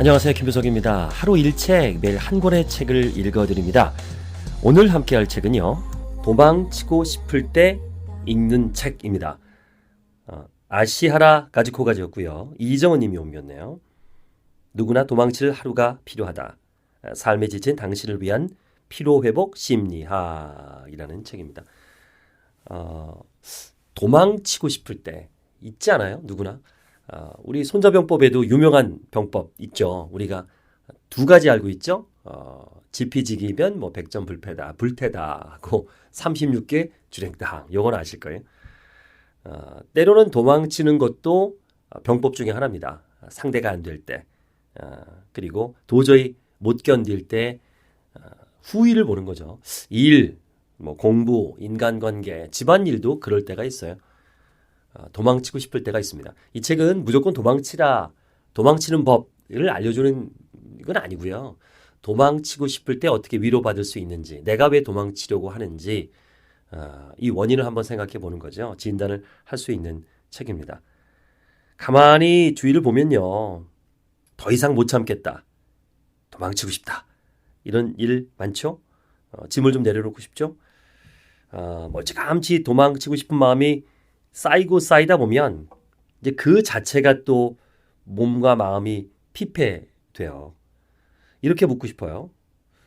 안녕하세요. 김효석입니다. 하루 일책 매일 한 권의 책을 읽어드립니다. 오늘 함께 할 책은요. 도망치고 싶을 때 읽는 책입니다. 어, 아시하라 가지코가지였고요. 이정은 님이 옮겼네요. 누구나 도망칠 하루가 필요하다. 삶에 지친 당신을 위한 피로회복 심리학이라는 책입니다. 어, 도망치고 싶을 때 있지 않아요? 누구나. 어, 우리 손자병법에도 유명한 병법 있죠. 우리가 두 가지 알고 있죠. 어, 지피지기면 뭐 백전 불패다, 불태다 하고 36개 주랭당. 요건 아실 거예요. 어, 때로는 도망치는 것도 병법 중에 하나입니다. 상대가 안 될 때. 어, 그리고 도저히 못 견딜 때 어, 후위를 보는 거죠. 일, 뭐 공부, 인간관계, 집안일도 그럴 때가 있어요. 어, 도망치고 싶을 때가 있습니다. 이 책은 무조건 도망치라, 도망치는 법을 알려주는 건 아니고요. 도망치고 싶을 때 어떻게 위로받을 수 있는지, 내가 왜 도망치려고 하는지, 어, 이 원인을 한번 생각해 보는 거죠. 진단을 할 수 있는 책입니다. 가만히 주위를 보면요. 더 이상 못 참겠다. 도망치고 싶다. 이런 일 많죠? 어, 짐을 좀 내려놓고 싶죠? 어, 멀찌감치 도망치고 싶은 마음이 쌓이고 쌓이다 보면 이제 그 자체가 또 몸과 마음이 피폐돼요. 이렇게 묻고 싶어요.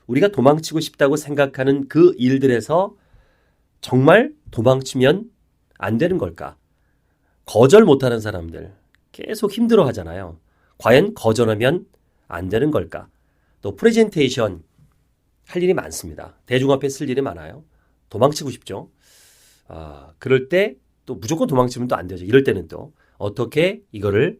우리가 도망치고 싶다고 생각하는 그 일들에서 정말 도망치면 안 되는 걸까? 거절 못하는 사람들 계속 힘들어 하잖아요. 과연 거절하면 안 되는 걸까? 또 프레젠테이션 할 일이 많습니다. 대중 앞에 쓸 일이 많아요. 도망치고 싶죠. 아, 그럴 때 또 무조건 도망치면 또 안 되죠. 이럴 때는 또 어떻게 이거를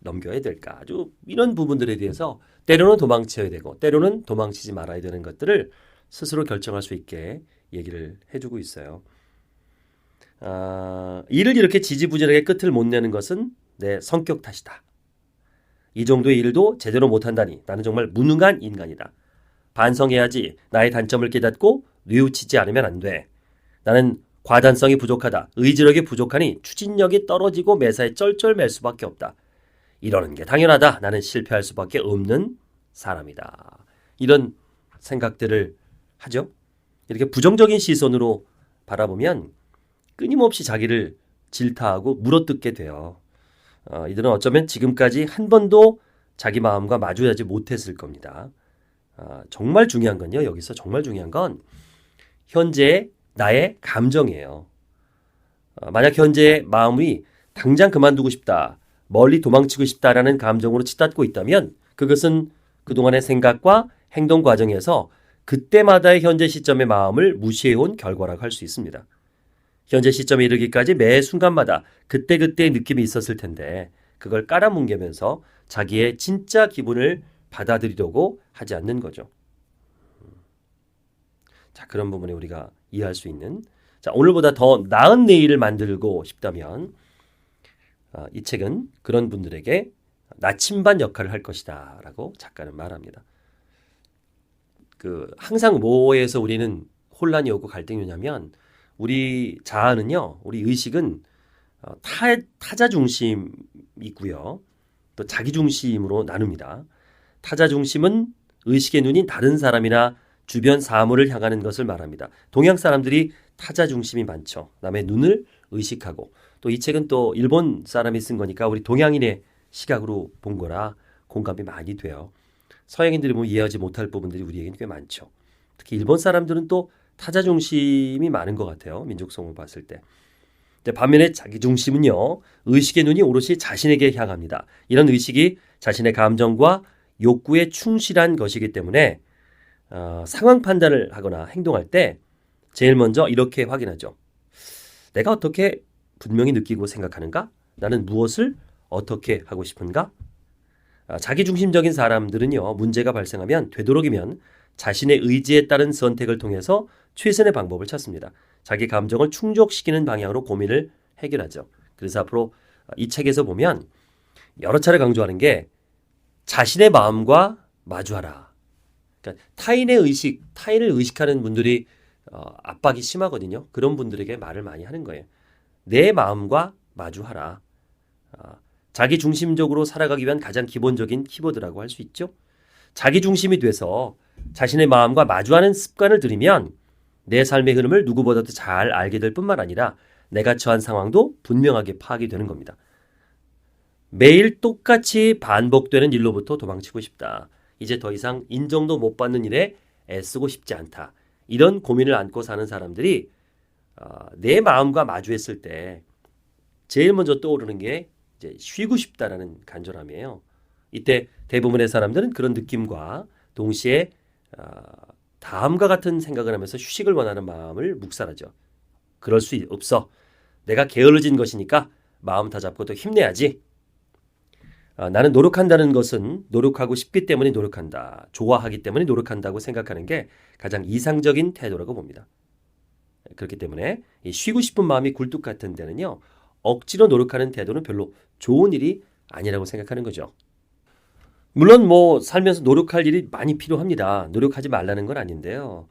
넘겨야 될까? 아주 이런 부분들에 대해서 때로는 도망쳐야 되고 때로는 도망치지 말아야 되는 것들을 스스로 결정할 수 있게 얘기를 해주고 있어요. 아, 일을 이렇게 지지부진하게 끝을 못 내는 것은 내 성격 탓이다. 이 정도의 일도 제대로 못한다니 나는 정말 무능한 인간이다. 반성해야지 나의 단점을 깨닫고 뉘우치지 않으면 안 돼. 나는 과단성이 부족하다. 의지력이 부족하니 추진력이 떨어지고 매사에 쩔쩔맬 수밖에 없다. 이러는 게 당연하다. 나는 실패할 수밖에 없는 사람이다. 이런 생각들을 하죠. 이렇게 부정적인 시선으로 바라보면 끊임없이 자기를 질타하고 물어뜯게 돼요. 어, 이들은 어쩌면 지금까지 한 번도 자기 마음과 마주하지 못했을 겁니다. 어, 정말 중요한 건요. 여기서 정말 중요한 건 현재 나의 감정이에요. 어, 만약 현재 마음이 당장 그만두고 싶다, 멀리 도망치고 싶다라는 감정으로 치닫고 있다면 그것은 그동안의 생각과 행동 과정에서 그때마다의 현재 시점의 마음을 무시해온 결과라고 할 수 있습니다. 현재 시점에 이르기까지 매 순간마다 그때그때의 느낌이 있었을 텐데 그걸 깔아뭉개면서 자기의 진짜 기분을 받아들이려고 하지 않는 거죠. 자, 그런 부분에 우리가 이해할 수 있는 자, 오늘보다 더 나은 내일을 만들고 싶다면 어, 이 책은 그런 분들에게 나침반 역할을 할 것이다라고 작가는 말합니다. 그 항상 뭐에서 우리는 혼란이 오고 갈등이 오냐면 우리 자아는요, 우리 의식은 어, 타, 타자 중심이고요. 또 자기 중심으로 나눕니다. 타자 중심은 의식의 눈인 다른 사람이나 주변 사물을 향하는 것을 말합니다. 동양 사람들이 타자 중심이 많죠. 남의 눈을 의식하고 또 이 책은 또 일본 사람이 쓴 거니까 우리 동양인의 시각으로 본 거라 공감이 많이 돼요. 서양인들이 보면 이해하지 못할 부분들이 우리에게는 꽤 많죠. 특히 일본 사람들은 또 타자 중심이 많은 것 같아요. 민족성을 봤을 때. 반면에 자기 중심은요. 의식의 눈이 오롯이 자신에게 향합니다. 이런 의식이 자신의 감정과 욕구에 충실한 것이기 때문에 어, 상황 판단을 하거나 행동할 때 제일 먼저 이렇게 확인하죠. 내가 어떻게 분명히 느끼고 생각하는가? 나는 무엇을 어떻게 하고 싶은가? 아, 자기중심적인 사람들은요, 문제가 발생하면 되도록이면 자신의 의지에 따른 선택을 통해서 최선의 방법을 찾습니다. 자기 감정을 충족시키는 방향으로 고민을 해결하죠. 그래서 앞으로 이 책에서 보면 여러 차례 강조하는 게 자신의 마음과 마주하라. 그러니까 타인의 의식, 타인을 의식하는 분들이 어, 압박이 심하거든요. 그런 분들에게 말을 많이 하는 거예요. 내 마음과 마주하라. 어, 자기 중심적으로 살아가기 위한 가장 기본적인 키보드라고 할 수 있죠. 자기 중심이 돼서 자신의 마음과 마주하는 습관을 들이면 내 삶의 흐름을 누구보다도 잘 알게 될 뿐만 아니라 내가 처한 상황도 분명하게 파악이 되는 겁니다. 매일 똑같이 반복되는 일로부터 도망치고 싶다. 이제 더 이상 인정도 못 받는 일에 애쓰고 싶지 않다. 이런 고민을 안고 사는 사람들이 어, 내 마음과 마주했을 때 제일 먼저 떠오르는 게 이제 쉬고 싶다라는 간절함이에요. 이때 대부분의 사람들은 그런 느낌과 동시에 어, 다음과 같은 생각을 하면서 휴식을 원하는 마음을 묵살하죠. 그럴 수 없어. 내가 게을러진 것이니까 마음 다 잡고 또 힘내야지. 아, 나는 노력한다는 것은 노력하고 싶기 때문에 노력한다. 좋아하기 때문에 노력한다고 생각하는 게 가장 이상적인 태도라고 봅니다. 그렇기 때문에 쉬고 싶은 마음이 굴뚝 같은 데는요. 억지로 노력하는 태도는 별로 좋은 일이 아니라고 생각하는 거죠. 물론 뭐 살면서 노력할 일이 많이 필요합니다. 노력하지 말라는 건 아닌데요.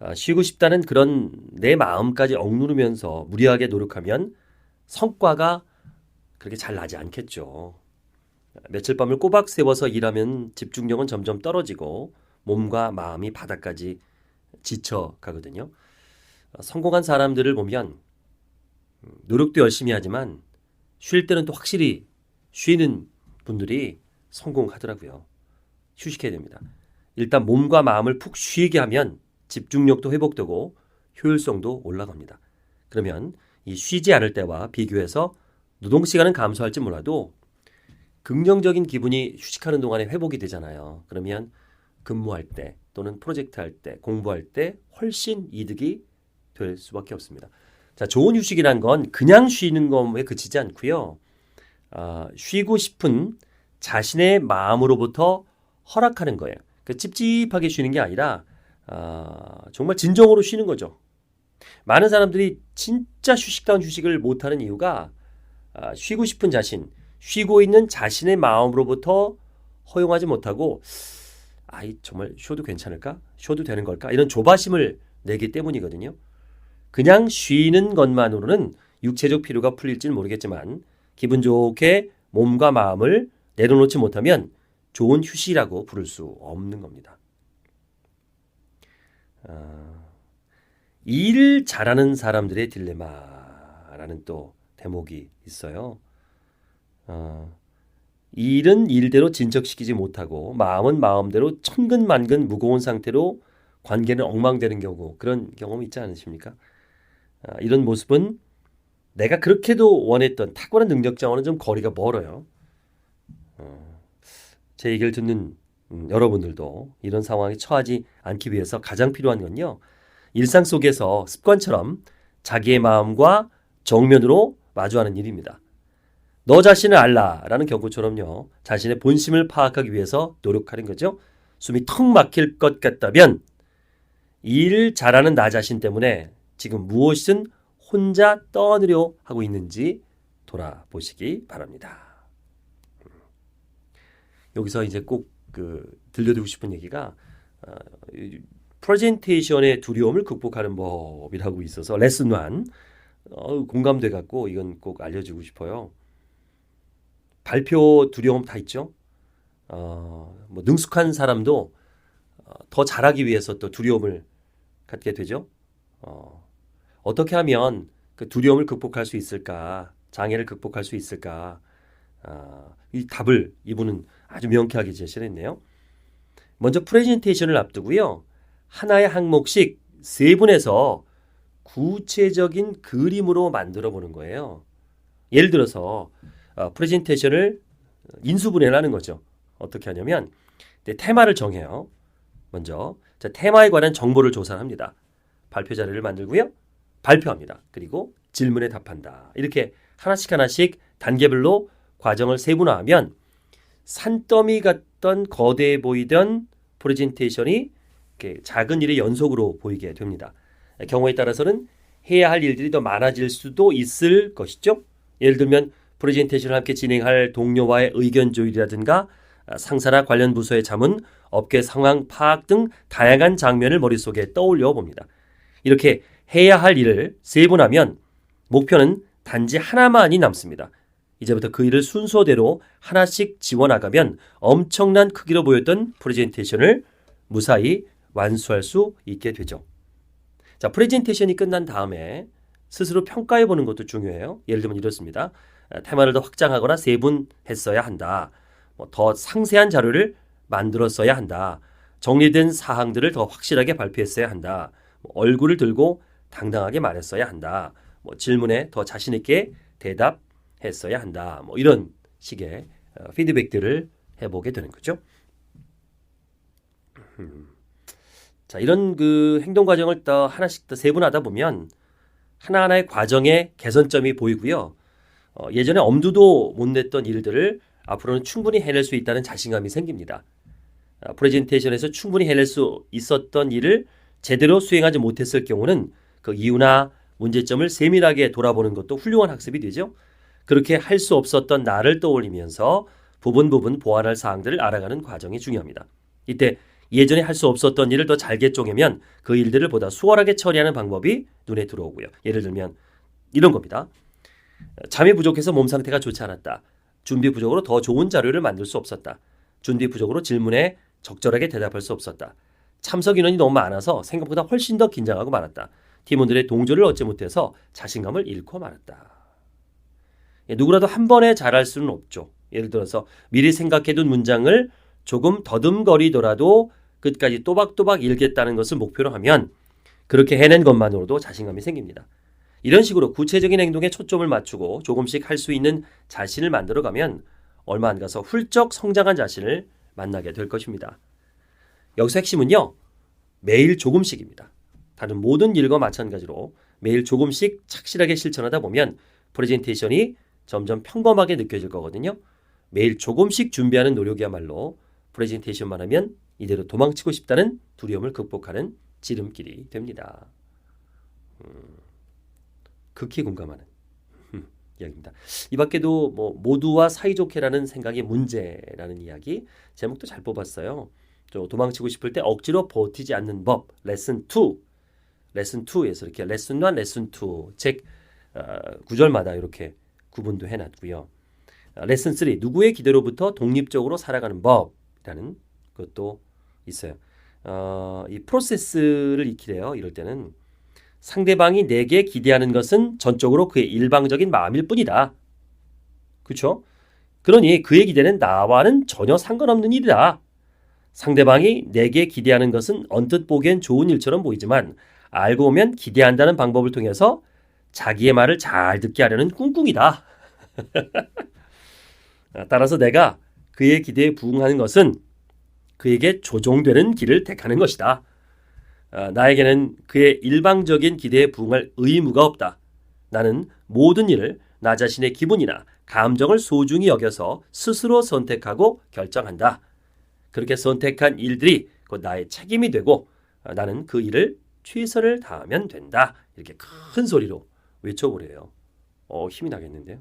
아, 쉬고 싶다는 그런 내 마음까지 억누르면서 무리하게 노력하면 성과가 그렇게 잘 나지 않겠죠. 며칠 밤을 꼬박 세워서 일하면 집중력은 점점 떨어지고 몸과 마음이 바닥까지 지쳐 가거든요. 성공한 사람들을 보면 노력도 열심히 하지만 쉴 때는 또 확실히 쉬는 분들이 성공하더라고요. 휴식해야 됩니다. 일단 몸과 마음을 푹 쉬게 하면 집중력도 회복되고 효율성도 올라갑니다. 그러면 이 쉬지 않을 때와 비교해서 노동 시간은 감소할지 몰라도 긍정적인 기분이 휴식하는 동안에 회복이 되잖아요. 그러면 근무할 때 또는 프로젝트 할 때, 공부할 때 훨씬 이득이 될 수밖에 없습니다. 자, 좋은 휴식이란 건 그냥 쉬는 것에 그치지 않고요. 어, 쉬고 싶은 자신의 마음으로부터 허락하는 거예요. 그 찝찝하게 쉬는 게 아니라 어, 정말 진정으로 쉬는 거죠. 많은 사람들이 진짜 휴식다운 휴식을 못하는 이유가 어, 쉬고 싶은 자신, 쉬고 있는 자신의 마음으로부터 허용하지 못하고 아이 정말 쉬어도 괜찮을까? 쉬어도 되는 걸까? 이런 조바심을 내기 때문이거든요. 그냥 쉬는 것만으로는 육체적 피로가 풀릴지는 모르겠지만 기분 좋게 몸과 마음을 내려놓지 못하면 좋은 휴식이라고 부를 수 없는 겁니다. 어, 일 잘하는 사람들의 딜레마라는 또 대목이 있어요. 어, 일은 일대로 진척시키지 못하고 마음은 마음대로 천근만근 무거운 상태로 관계는 엉망되는 경우 그런 경험이 있지 않으십니까? 아, 이런 모습은 내가 그렇게도 원했던 탁월한 능력자와는 좀 거리가 멀어요. 어, 제 얘기를 듣는 음, 여러분들도 이런 상황에 처하지 않기 위해서 가장 필요한 건요. 일상 속에서 습관처럼 자기의 마음과 정면으로 마주하는 일입니다. 너 자신을 알라라는 경고처럼요. 자신의 본심을 파악하기 위해서 노력하는 거죠. 숨이 턱 막힐 것 같다면 일 잘하는 나 자신 때문에 지금 무엇이든 혼자 떠느려 하고 있는지 돌아보시기 바랍니다. 여기서 이제 꼭 그 들려드리고 싶은 얘기가 어, 프레젠테이션의 두려움을 극복하는 법이라고 있어서 레슨 1 어, 공감돼 갖고 이건 꼭 알려주고 싶어요. 발표 두려움 다 있죠. 어, 뭐 능숙한 사람도 어, 더 잘하기 위해서 또 두려움을 갖게 되죠. 어, 어떻게 하면 그 두려움을 극복할 수 있을까? 장애를 극복할 수 있을까? 어, 이 답을 이분은 아주 명쾌하게 제시를 했네요. 먼저 프레젠테이션을 앞두고요. 하나의 항목씩 세 분에서 구체적인 그림으로 만들어 보는 거예요. 예를 들어서 어, 프레젠테이션을 인수분해를 하는 거죠. 어떻게 하냐면 네, 테마를 정해요. 먼저 자, 테마에 관한 정보를 조사합니다. 발표 자료를 만들고요. 발표합니다. 그리고 질문에 답한다. 이렇게 하나씩 하나씩 단계별로 과정을 세분화하면 산더미 같던 거대해 보이던 프레젠테이션이 작은 일의 연속으로 보이게 됩니다. 경우에 따라서는 해야 할 일들이 더 많아질 수도 있을 것이죠. 예를 들면 프레젠테이션을 함께 진행할 동료와의 의견 조율이라든가 아, 상사나 관련 부서의 자문, 업계 상황 파악 등 다양한 장면을 머릿속에 떠올려 봅니다. 이렇게 해야 할 일을 세분하면 목표는 단지 하나만이 남습니다. 이제부터 그 일을 순서대로 하나씩 지워나가면 엄청난 크기로 보였던 프레젠테이션을 무사히 완수할 수 있게 되죠. 자, 프레젠테이션이 끝난 다음에 스스로 평가해 보는 것도 중요해요. 예를 들면 이렇습니다. 아, 테마를 더 확장하거나 세분했어야 한다. 뭐더 상세한 자료를 만들었어야 한다. 정리된 사항들을 더 확실하게 발표했어야 한다. 뭐 얼굴을 들고 당당하게 말했어야 한다. 뭐 질문에 더 자신 있게 대답했어야 한다. 뭐 이런 식의 어, 피드백들을 해보게 되는 거죠. 음. 자, 이런 그 행동 과정을 더 하나씩 더 세분하다 보면 하나하나의 과정에 개선점이 보이고요. 어, 예전에 엄두도 못 냈던 일들을 앞으로는 충분히 해낼 수 있다는 자신감이 생깁니다. 아, 프레젠테이션에서 충분히 해낼 수 있었던 일을 제대로 수행하지 못했을 경우는 그 이유나 문제점을 세밀하게 돌아보는 것도 훌륭한 학습이 되죠. 그렇게 할 수 없었던 나를 떠올리면서 부분 부분 보완할 사항들을 알아가는 과정이 중요합니다. 이때 예전에 할 수 없었던 일을 더 잘게 쪼개면 그 일들을 보다 수월하게 처리하는 방법이 눈에 들어오고요. 예를 들면 이런 겁니다. 잠이 부족해서 몸 상태가 좋지 않았다. 준비 부족으로 더 좋은 자료를 만들 수 없었다. 준비 부족으로 질문에 적절하게 대답할 수 없었다. 참석 인원이 너무 많아서 생각보다 훨씬 더 긴장하고 말았다. 팀원들의 동조를 얻지 못해서 자신감을 잃고 말았다. 예, 누구라도 한 번에 잘할 수는 없죠. 예를 들어서 미리 생각해둔 문장을 조금 더듬거리더라도 끝까지 또박또박 읽겠다는 것을 목표로 하면 그렇게 해낸 것만으로도 자신감이 생깁니다. 이런 식으로 구체적인 행동에 초점을 맞추고 조금씩 할 수 있는 자신을 만들어가면 얼마 안 가서 훌쩍 성장한 자신을 만나게 될 것입니다. 여기서 핵심은요, 매일 조금씩입니다. 다른 모든 일과 마찬가지로 매일 조금씩 착실하게 실천하다 보면 프레젠테이션이 점점 평범하게 느껴질 거거든요. 매일 조금씩 준비하는 노력이야말로 프레젠테이션만 하면 이대로 도망치고 싶다는 두려움을 극복하는 지름길이 됩니다. 음, 극히 공감하는 음, 이야기입니다. 이 밖에도 뭐 모두와 사이좋게라는 생각이 문제라는 이야기 제목도 잘 뽑았어요. 또 도망치고 싶을 때 억지로 버티지 않는 법 레슨 2 레슨 2에서 이렇게 레슨 1, 레슨 2책 어, 구절마다 이렇게 구분도 해놨고요. 어, 레슨 3 누구의 기대로부터 독립적으로 살아가는 법이라는 것도 있어요. 어, 이 프로세스를 익히래요. 이럴 때는 상대방이 내게 기대하는 것은 전적으로 그의 일방적인 마음일 뿐이다. 그렇죠? 그러니 그의 기대는 나와는 전혀 상관없는 일이다. 상대방이 내게 기대하는 것은 언뜻 보기엔 좋은 일처럼 보이지만 알고 보면 기대한다는 방법을 통해서 자기의 말을 잘 듣게 하려는 꿍꿍이다. 따라서 내가 그의 기대에 부응하는 것은 그에게 조종되는 길을 택하는 것이다. 나에게는 그의 일방적인 기대에 부응할 의무가 없다. 나는 모든 일을 나 자신의 기분이나 감정을 소중히 여겨서 스스로 선택하고 결정한다. 그렇게 선택한 일들이 곧 나의 책임이 되고 나는 그 일을 최선을 다하면 된다. 이렇게 큰 소리로 외쳐보래요. 어, 힘이 나겠는데요.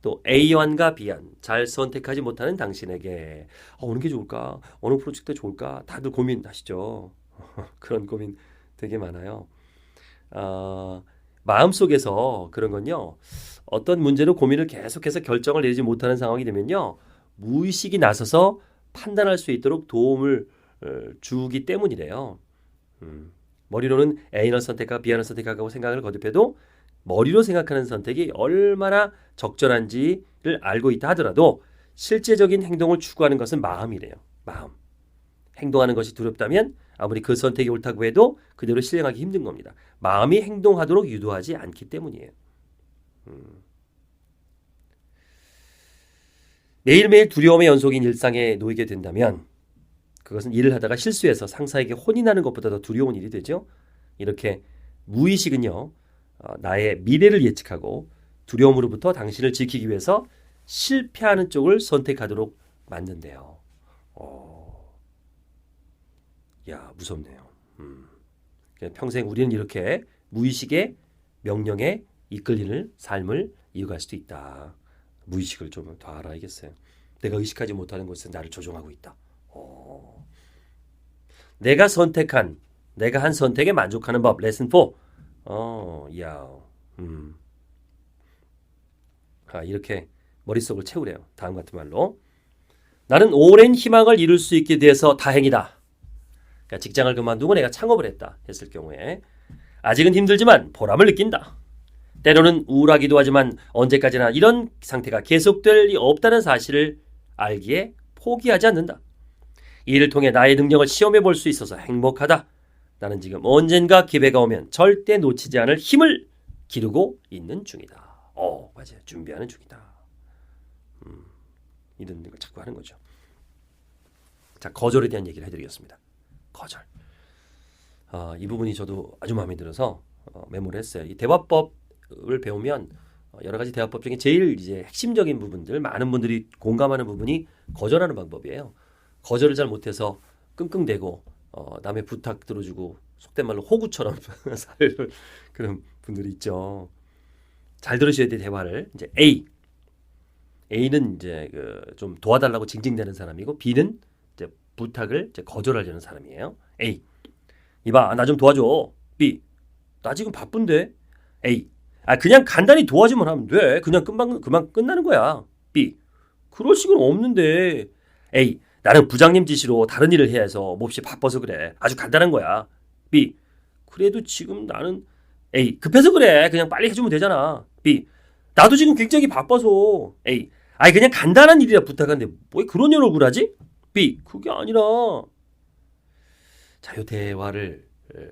또 A안과 B안 잘 선택하지 못하는 당신에게 어, 어느 게 좋을까? 어느 프로젝트 좋을까? 다들 고민하시죠. 그런 고민 되게 많아요. 어, 마음속에서 그런 건요. 어떤 문제로 고민을 계속해서 결정을 내리지 못하는 상황이 되면요. 무의식이 나서서 판단할 수 있도록 도움을 어, 주기 때문이래요. 음, 머리로는 A를 선택하고 B를 선택하고 생각을 거듭해도 머리로 생각하는 선택이 얼마나 적절한지를 알고 있다 하더라도 실제적인 행동을 추구하는 것은 마음이래요. 마음. 행동하는 것이 두렵다면 아무리 그 선택이 옳다고 해도 그대로 실행하기 힘든 겁니다. 마음이 행동하도록 유도하지 않기 때문이에요. 음. 매일매일 두려움의 연속인 일상에 놓이게 된다면 그것은 일을 하다가 실수해서 상사에게 혼이 나는 것보다 더 두려운 일이 되죠. 이렇게 무의식은요, 어, 나의 미래를 예측하고 두려움으로부터 당신을 지키기 위해서 실패하는 쪽을 선택하도록 만든대요. 어, 야 무섭네요. 음. 평생 우리는 이렇게 무의식의 명령에 이끌리는 삶을 이어갈 수도 있다. 무의식을 좀 더 알아야겠어요. 내가 의식하지 못하는 곳에 나를 조종하고 있다. 어. 내가 선택한 내가 한 선택에 만족하는 법 레슨 4. 어, 야. 음. 아, 이렇게 머릿속을 채우래요. 다음 같은 말로 나는 오랜 희망을 이룰 수 있게 돼서 다행이다. 그러니까 직장을 그만두고 내가 창업을 했다 했을 경우에 아직은 힘들지만 보람을 느낀다. 때로는 우울하기도 하지만 언제까지나 이런 상태가 계속될 리 없다는 사실을 알기에 포기하지 않는다. 이 일을 통해 나의 능력을 시험해 볼 수 있어서 행복하다. 나는 지금 언젠가 기회가 오면 절대 놓치지 않을 힘을 기르고 있는 중이다. 어, 맞아요. 준비하는 중이다. 음, 이런 걸 자꾸 하는 거죠. 자, 거절에 대한 얘기를 해드리겠습니다. 거절. 아, 이 부분이 저도 아주 마음에 들어서 어, 메모를 했어요. 이 대화법을 배우면 어, 여러 가지 대화법 중에 제일 이제 핵심적인 부분들, 많은 분들이 공감하는 부분이 거절하는 방법이에요. 거절을 잘 못해서 끙끙대고 어, 남의 부탁 들어주고 속된 말로 호구처럼 살 그런 분들이 있죠. 잘 들으셔야 돼 대화를 이제 A A는 이제 그 좀 도와달라고 징징대는 사람이고 B는 부탁을 거절하려는 사람이에요. A 이봐 나 좀 도와줘. B 나 지금 바쁜데. A 아 그냥 간단히 도와주면 하면 돼. 그냥 금방 그만 끝나는 거야. B 그럴 시간 없는데. A 나는 부장님 지시로 다른 일을 해야 해서 몹시 바빠서 그래. 아주 간단한 거야. B. 그래도 지금 나는 A. 급해서 그래. 그냥 빨리 해주면 되잖아. B. 나도 지금 굉장히 바빠서. A. 아니 그냥 간단한 일이라 부탁하는데 왜 그런 연락을 하지? B. 그게 아니라 자, 요 대화를 에,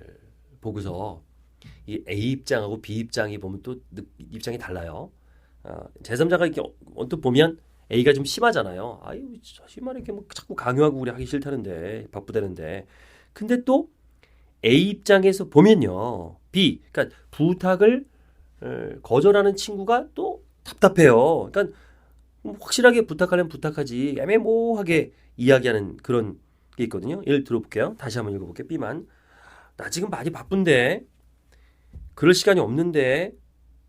보고서 이 A 입장하고 B 입장이 보면 또 느- 입장이 달라요. 아, 제3자가 이렇게 언뜻 보면 A가 좀 심하잖아요. 아유, 자식만 이렇게 뭐 자꾸 강요하고 우리 하기 싫다는데 바쁘다는데. 근데 또 A 입장에서 보면요. B, 그러니까 부탁을 에, 거절하는 친구가 또 답답해요. 그러니까 확실하게 부탁하려면 부탁하지 애매모호하게 이야기하는 그런 게 있거든요. 예를 들어볼게요. 다시 한번 읽어볼게요. B만 나 지금 많이 바쁜데 그럴 시간이 없는데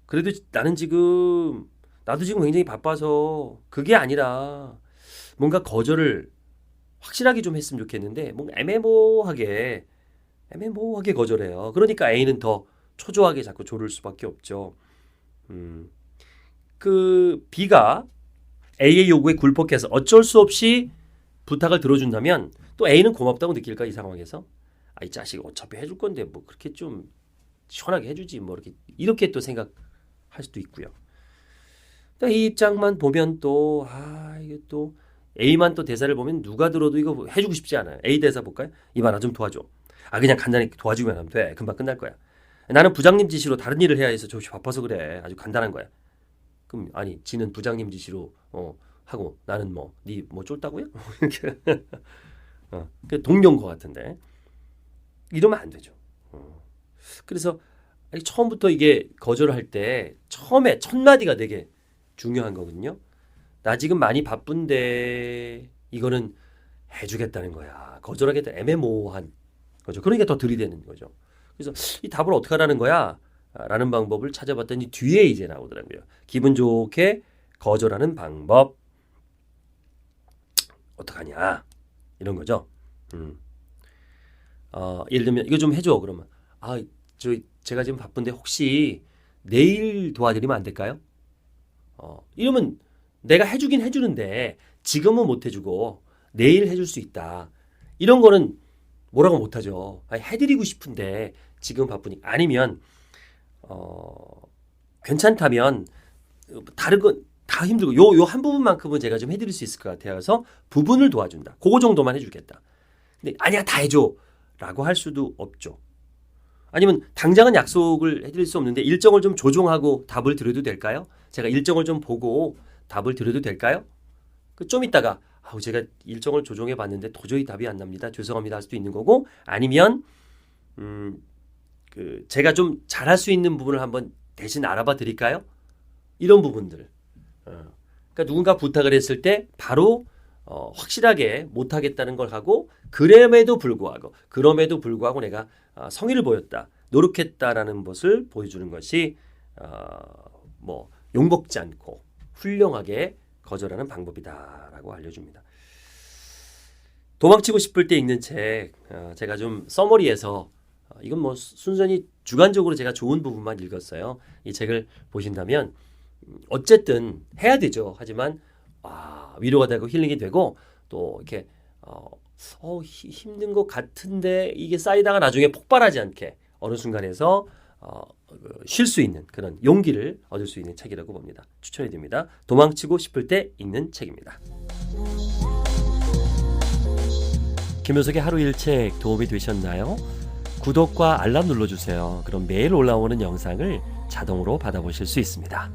그래도 나는 지금 나도 지금 굉장히 바빠서 그게 아니라 뭔가 거절을 확실하게 좀 했으면 좋겠는데 뭔가 애매모호하게 애매모호하게 거절해요. 그러니까 A는 더 초조하게 자꾸 조를 수밖에 없죠. 음, 그 B가 A의 요구에 굴복해서 어쩔 수 없이 부탁을 들어준다면 또 A는 고맙다고 느낄까 이 상황에서 아 이 자식 어차피 해줄 건데 뭐 그렇게 좀 시원하게 해주지 뭐 이렇게 이렇게 또 생각할 수도 있고요. 또 A 입장만 보면 또 아 이게 또 A만 또 대사를 보면 누가 들어도 이거 해주고 싶지 않아요. A 대사 볼까요? 나좀 도와줘. 아 그냥 간단히 도와주기만 하면 돼. 금방 끝날 거야. 나는 부장님 지시로 다른 일을 해야 해서 저 바빠서 그래. 아주 간단한 거야. 그럼 아니 지는 부장님 지시로 어 하고 나는 뭐니뭐 쫄다고요? 이렇게 어, 그 동료인 것 같은데 이러면 안 되죠. 어. 그래서 아니, 처음부터 이게 거절할 때 처음에 첫 마디가 되게 중요한 거거든요. 나 지금 많이 바쁜데 이거는 해주겠다는 거야. 거절하겠다 애매모호한 거죠. 그러니까 더 들이대는 거죠. 그래서 이 답을 어떻게 하라는 거야? 아, 라는 방법을 찾아봤더니 뒤에 이제 나오더라고요. 기분 좋게 거절하는 방법. 어떡하냐? 이런 거죠. 음. 어, 예를 들면 이거 좀 해줘. 그러면 아, 저 제가 지금 바쁜데 혹시 내일 도와드리면 안 될까요? 어, 이러면 내가 해주긴 해주는데 지금은 못 해주고 내일 해줄 수 있다. 이런 거는 뭐라고 못하죠. 아니, 해드리고 싶은데 지금 바쁘니까 아니면 어, 괜찮다면 다른 건 다 힘들고 요 요 한 부분만큼은 제가 좀 해드릴 수 있을 것 같아서 부분을 도와준다. 그거 정도만 해주겠다. 근데 아니야 다 해줘라고 할 수도 없죠. 아니면 당장은 약속을 해드릴 수 없는데 일정을 좀 조정하고 답을 드려도 될까요? 제가 일정을 좀 보고 답을 드려도 될까요? 그좀 있다가 아우 제가 일정을 조정해 봤는데 도저히 답이 안 납니다. 죄송합니다 할 수도 있는 거고 아니면 음 그 제가 좀 잘할 수 있는 부분을 한번 대신 알아봐 드릴까요? 이런 부분들. 어. 그러니까 누군가 부탁을 했을 때 바로 어, 확실하게 못하겠다는 걸 하고 그럼에도 불구하고 그럼에도 불구하고 내가 어, 성의를 보였다 노력했다라는 것을 보여주는 것이 어, 뭐 욕먹지 않고 훌륭하게 거절하는 방법이다라고 알려줍니다. 도망치고 싶을 때 읽는 책 어, 제가 좀 서머리에서 어, 이건 뭐 순전히 주관적으로 제가 좋은 부분만 읽었어요. 이 책을 보신다면 어쨌든 해야 되죠. 하지만 아, 위로가 되고 힐링이 되고 또 이렇게 어, 어, 히- 힘든 것 같은데 이게 쌓이다가 나중에 폭발하지 않게 어느 순간에서 어, 쉴수 있는 그런 용기를 얻을 수 있는 책이라고 봅니다. 추천해 드립니다. 도망치고 싶을 때 읽는 책입니다. 김효석의 하루 일책 도움이 되셨나요? 구독과 알람 눌러주세요. 그럼 매일 올라오는 영상을 자동으로 받아보실 수 있습니다.